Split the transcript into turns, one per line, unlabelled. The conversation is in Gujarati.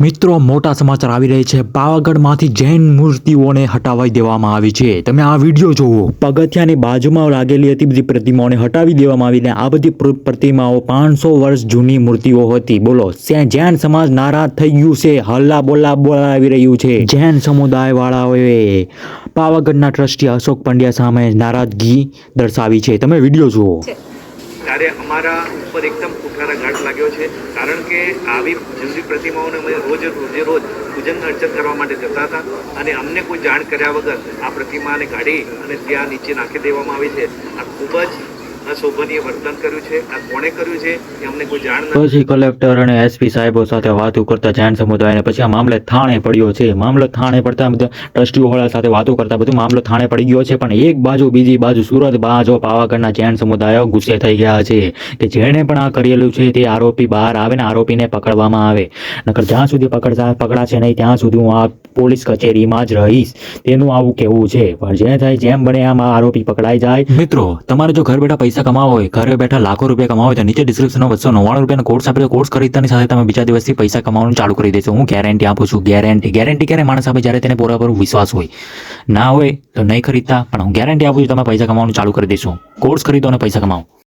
મિત્રો, મોટા સમાચાર આવી રહ્યા છે. પાવાગઢમાંથી જૈન મૂર્તિઓને હટાવી દેવામાં આવી છે. તમે આ વીડિયો જુઓ. પગથિયાની બાજુમાં લાગેલી હતી બધી પ્રતિમાઓને હટાવી દેવામાં આવીને આ બધી પ્રતિમાઓ પાંચસો વર્ષ જૂની મૂર્તિઓ હતી. બોલો જૈન સમાજ નારાજ થઈ ગયું છે. હલ્લા બોલા બોલાવી રહ્યું છે. જૈન સમુદાય વાળાઓએ પાવાગઢના ટ્રસ્ટી અશોક પંડ્યા સામે નારાજગી દર્શાવી છે. તમે વીડિયો જુઓ.
ત્યારે અમારા ઉપર એકદમ કુઠારા ઘાટ લાગ્યો છે. કારણ કે આવી જૂની પ્રતિમાઓને અમે રોજ, રોજે, રોજ પૂજન અર્ચન કરવા માટે જતા હતા. અને અમને કોઈ જાણ કર્યા વગર આ પ્રતિમાને કાઢી અને ત્યાં નીચે નાખી દેવામાં આવી છે. આ ખૂબ જ અશોભનીય વર્તન કર્યું છે? આ કોણે કર્યું છે? એ અમને કોઈ જાણ
પછી કલેક્ટર અને એસપી સાહેબો સાથે વાતો કરતા જૈન સમુદાયને પછી આ મામલે થાણે પડ્યો છે. મામલો થાણે પડતા બધા ટ્રસ્ટીઓ વાળા સાથે વાતો કરતા બધું મામલો થાણે પડી ગયો છે. પણ એક બાજુ, બીજી બાજુ સુરત, બાજુ, પાવાગઢના જૈન સમુદાયો ગુસ્સે થઈ ગયા છે કે જેણે પણ આ કરેલું છે તે આરોપી બહાર આવે ને આરોપીને પકડવામાં આવે. નકર જ્યાં સુધી પકડતા પકડાશે નહીં, ત્યાં સુધી હું આ પોલીસ કચેરીમાં જ રહીશ. તેનું આવું કહેવું છે. પણ જે થાય જેમ બને આમ આરોપી પકડાઈ જાય. મિત્રો, તમારે જો ઘર બેઠા પૈસા કમાવો હોય, ઘરે બેઠા લાખો રૂપિયા કમાવા તો નીચે ડિસ્ક્રિપ્શનમાં બસો નવ્વાણું રૂપિયાનો કોર્સ આપેલો કોર્સ ખરીદતાની સાથે તમે બીજા દિવસથી પૈસા કમાવાનું ચાલુ કરી દેશો. હું ગેરંટી આપું છું ગેરંટી ગેરંટી ક્યારે માણસ આપે? જ્યારે તેને પૂરેપૂરો વિશ્વાસ હોય. ના હોય તો નહીં ખરીદતા, પણ હું ગેરંટી આપું છું, તમે પૈસા કમાવાનું ચાલુ કરી દેશો. કોર્સ ખરીદો અને પૈસા કમાઓ